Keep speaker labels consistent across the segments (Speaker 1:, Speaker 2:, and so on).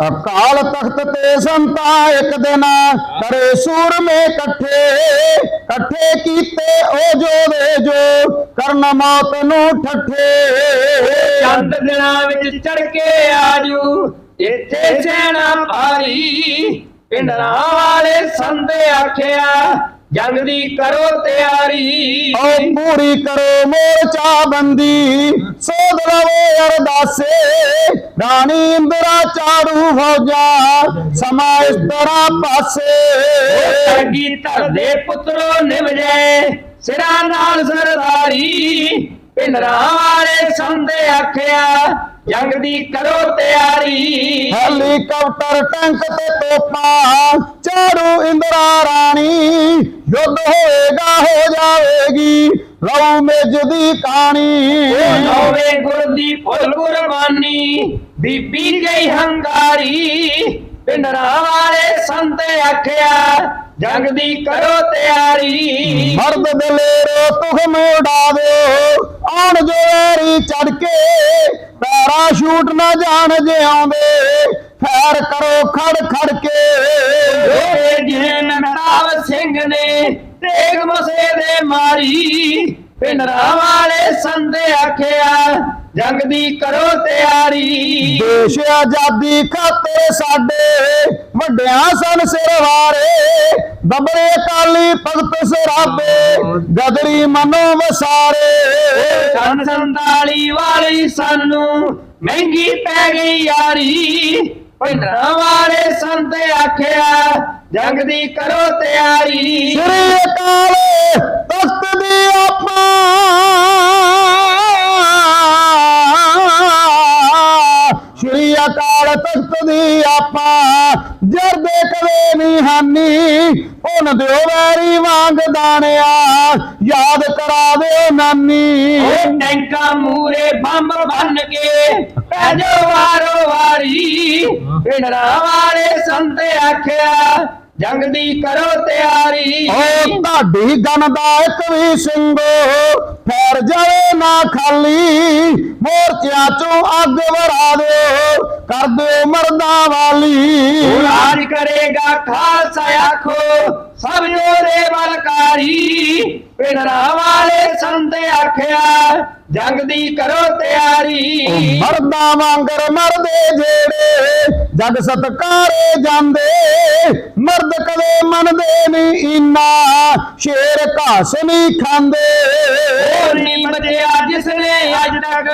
Speaker 1: ਅਕਾਲ ਤਖਤ ਤੇ ਸੰਤਾ ਇੱਕ ਦਿਨ ਕਰੇ ਸੂਰਮੇ ਇਕੱਠੇ ਇਕੱਠੇ ਕੀਤੇ ਉਹ ਜੋਦੇ ਜੋ ਕਰਨ ਮੌਤ ਨੂੰ ਠੱਠੇ।
Speaker 2: ਚੰਦ ਦਿਨਾਂ ਵਿੱਚ ਚੜ ਕੇ ਆਜੂ, ਇੱਥੇ ਸੈਣਾ ਭਾਰੀ ਪਿੰਡਰਾਂ ਵਾਲੇ ਸੰਦੇ ਆਖਿਆ ਜੰਗ ਦੀ ਕਰੋ ਤਿਆਰੀ।
Speaker 1: ਓ ਪੂਰੀ ਕਰੋ ਮੋਰਚਾ ਬੰਦੀ ਸੋਧ ਲਵੋ ਅਰਦਾਸੇ। ਰਾਣੀ ਇੰਦਰਾ ਚਾਰੂ ਫੌਜਾਂ ਸਮਾ ਇਸ ਤਰ੍ਹਾਂ ਪਾਸੇ।
Speaker 2: ਲੱਗੀ ਧਰਦੇ ਪੁੱਤਰੋ ਨਿਵਜੇ ਸਿਰਾਂ ਨਾਲ ਸਰਦਾਰੀ। ਪਿੰਡਰਾਂ ਵਾਲੇ ਸੰਦੇ ਆਖਿਆ ਜੰਗ ਦੀ ਕਰੋ ਤਿਆਰੀ।
Speaker 1: ਹੈਲੀਕਾਪਟਰ ਟੈਂਕ ਤੇ ਤੋਪਾਂ ਚਾਰੂ ਇੰਦਰਾ ਰਾਣੀ ਯੁੱਧ ਹੋਏਗਾ ਹੋ ਜਾਵੇਗੀ ਲਓ ਮੇਜ ਦੀ ਕਹਾਣੀ
Speaker 2: ਨੌਵੇਂ ਗੁਰ ਦੀ ਫੁੱਲ ਕੁਰਬਾਨੀ ਬੀਬੀ ਗਈ ਹੰਗਾਰੀ। ਪਿੰਡਰਾਂ ਵਾਲੇ ਸੰਤੇ ਆਖਿਆ ਜੰਗ ਦੀ ਕਰੋ ਤਿਆਰੀ।
Speaker 1: ਮਰਦ ਦਲੇਰੋ ਉਡਾ ਦਿਓ। ਆਉਣ ਜੋਰੀ ਚੜ ਕੇ ਪੈਰਾਸ਼ੂਟ ਨਾ ਜਾਣ ਜੇ ਆਉਂਦੇ। ਫੈਰ ਕਰੋ ਖੜ ਖੜ ਕੇ।
Speaker 2: ਓਏ ਜਿਹ ਮਹਿਤਾਬ ਸਿੰਘ ਨੇ ਤੇਗ ਮਸੇ ਦੇ ਮਾਰੀ। ਪਿੰਡਰਾਂ ਵਾਲੇ ਸੰਦੇ ਆਖਿਆ ਜੰਗ ਦੀ ਕਰੋ ਤਿਆਰੀ।
Speaker 1: ਦੇਸ਼ ਆਜ਼ਾਦੀ ਖਾਤਰ ਸਾਡੇ ਵੱਡਿਆਂ ਸਨ ਸਿਰ ਵਾਰੇ। ਦਬਰੇ ਅਕਾਲੀ ਭਗਤ ਸਰਾਬੇ ਗਦਰੀ ਮਨੋ ਵਸਾਰੇ।
Speaker 2: ਸੰਨ ਸੰਤਾਲੀ ਵਾਲੀ ਸਾਨੂੰ ਮਹਿੰਗੀ ਪੈ ਗਈ ਯਾਰੀ। ਪਿੰਡਰਾਂ ਵਾਲੇ ਸੰਤੇ ਆਖਿਆ, ਜੰਗ ਦੀ ਕਰੋ ਤਿਆਰੀ।
Speaker 1: ਸ੍ਰੀ ਅਕਾਲ ਤਖਤ ਦੀ ਆਪਾਂ। ਸ੍ਰੀ ਅਕਾਲ ਤਖਤ ਦੀ ਆਪਾਂ। ਜਰਦੇ ਨਹੀਂ ਹਾਨੀ। ਹੁਣ ਦਿਓ ਵੈਰੀ ਵਾਂਗ ਦਾਣਿਆ ਯਾਦ ਕਰਾ ਦਿਓ ਨਾਨੀ।
Speaker 2: ਉਹ ਟੈਂਕਾਂ ਮੂਰੇ ਬੰਬ ਬੰਨ ਕੇ ਪੈ ਜਾਓ ਵਾਰੋ ਵਾਰੀ ਪਿੰਡਰਾਂ ਵਾਲੇ ਸੰਤੇ ਆਖਿਆ ਜੰਗ ਦੀ ਕਰੋ ਤਿਆਰੀ।
Speaker 1: ਓ ਤੁਹਾਡੀ ਗਨ ਦਾ ਇੱਕ ਵੀ ਸਿੰਘੋ ਫੇਰ ਜਾਵੇ ਨਾ ਖਾਲੀ। ਮੋਰਚਿਆਂ ਚੋਂ ਅੱਗ ਵਰਾ ਦਿਓ ਕਰ ਦਿਓ ਮਰਦਾਂ ਵਾਲੀ।
Speaker 2: ਰਾਜ ਕਰੇਗਾ ਖਾਲਸਾ ਆਖੋ ਸਭ ਜੋਰੇ ਬਲਕਾਰੀ। ਪਿੰਡਰਾਂ ਵਾਲੇ ਸੰਤੇ ਆਖਿਆ ਜੰਗ ਦੀ ਕਰੋ ਤਿਆਰੀ।
Speaker 1: ਮਰਦਾਂ ਵਾਂਗਰ ਮਰਦੇ ਜਿਹੜੇ ਜਗ ਸਤਕਾਰੇ ਜਾਂਦੇ। ਮਰਦ ਕਦੇ ਮੰਨਦੇ ਨਹੀਂ ਇਨਾ ਸ਼ੇਰ ਘਾਸ ਨਹੀਂ ਖਾਂਦੇ।
Speaker 2: ਹੋਰ ਨਹੀਂ ਬਚਿਆ ਜਿਸਨੇ ਅੱਜ ਤੱਕ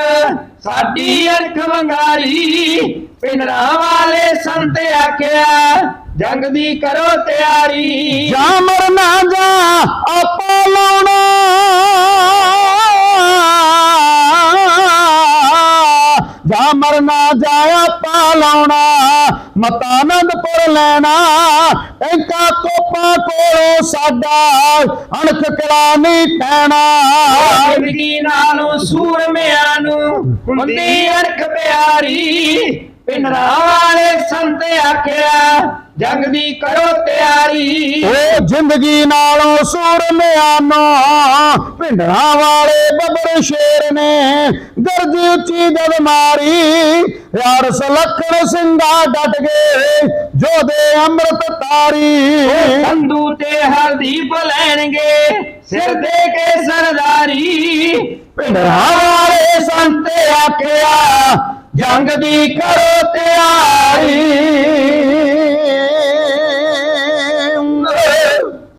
Speaker 2: ਸਾਡੀ ਅਰਖ ਵੰਗਾਰੀ। ਪਿੰਡਰਾਂ ਵਾਲੇ ਸੰਤੇ ਆਖਿਆ ਜੰਗ ਦੀ ਕਰੋ ਤਿਆਰੀ।
Speaker 1: ਜਾਂ ਮਰਨਾ ਜਾ ਆਪਾ ਲਾਉਣਾ। ਮਰਨਾ ਜਾ ਆਪਾ ਲਾਉਣਾ ਮਤਾਨੰਦਪੁਰ ਲੈਣਾ ਟੈਂਕਾ ਤੋਪਾਂ ਕੋਲੋਂ ਸਾਡਾ ਅਣਖ ਕਿਲਾ ਨਹੀਂ ਟਹਿਣਾ
Speaker 2: ਜ਼ਿੰਦਗੀ ਨਾਲੋਂ ਸੂਰਮਿਆਂ ਨੂੰ ਹੁੰਦੀ ਅਰਖ ਪਿਆਰੀ ਪਿੰਡਰਾਂ ਵਾਲੇ ਸੰਤੇ ਆਖਿਆ ਜੰਗ ਦੀ ਕਰੋ ਤਿਆਰੀ।
Speaker 1: ਉਹ ਜ਼ਿੰਦਗੀ ਨਾਲੋਂ ਸੂਰਮਿਆਂ ਨੂੰ ਪਿੰਡਰਾਂ ਵਾਲੇ ਬੱਬਰ ਸ਼ੇਰ ਨੇ ਗਰਜ ਉੱਚੀ ਜਦ ਮਾਰੀ ਯਾਰ ਸਲਖਣ ਸਿੰਘਾ ਡਟ ਗਏ ਜੋਦੇ ਅੰਮ੍ਰਿਤ ਤਾਰੀ।
Speaker 2: ਸੰਧੂ ਤੇ ਹਰਦੀਪ ਲੈਣਗੇ ਸਿਰ ਦੇ ਕੇ ਸਰਦਾਰੀ।
Speaker 1: ਪਿੰਡਰਾਂ ਵਾਲੇ ਸੰਤੇ ਆਖਿਆ ਜੰਗ ਦੀ ਕਰੋ ਤੇ